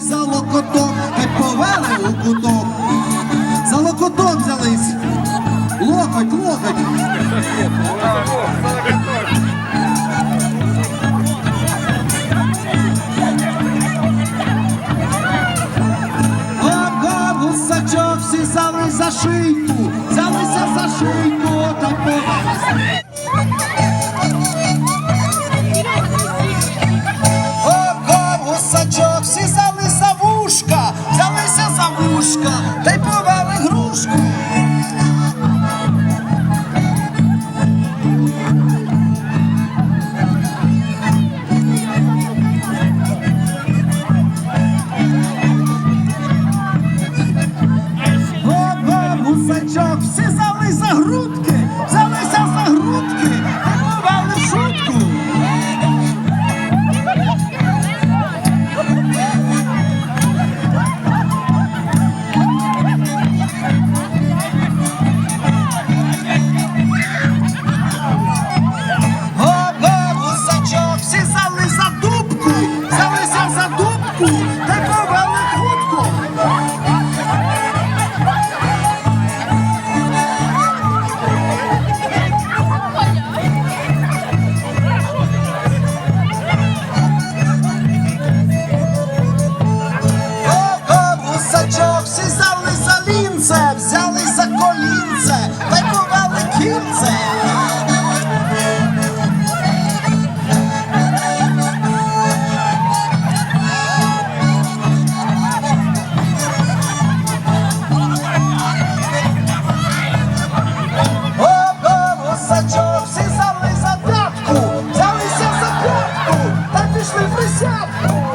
за локоток, та повели у куток. За локоток взялись. Локоть, локоть. Гусачок, всі взяли за шийку, взялися за шийку, та й повели грушку. Гоп-гоп, гусачок, всі взяли Thank you. up.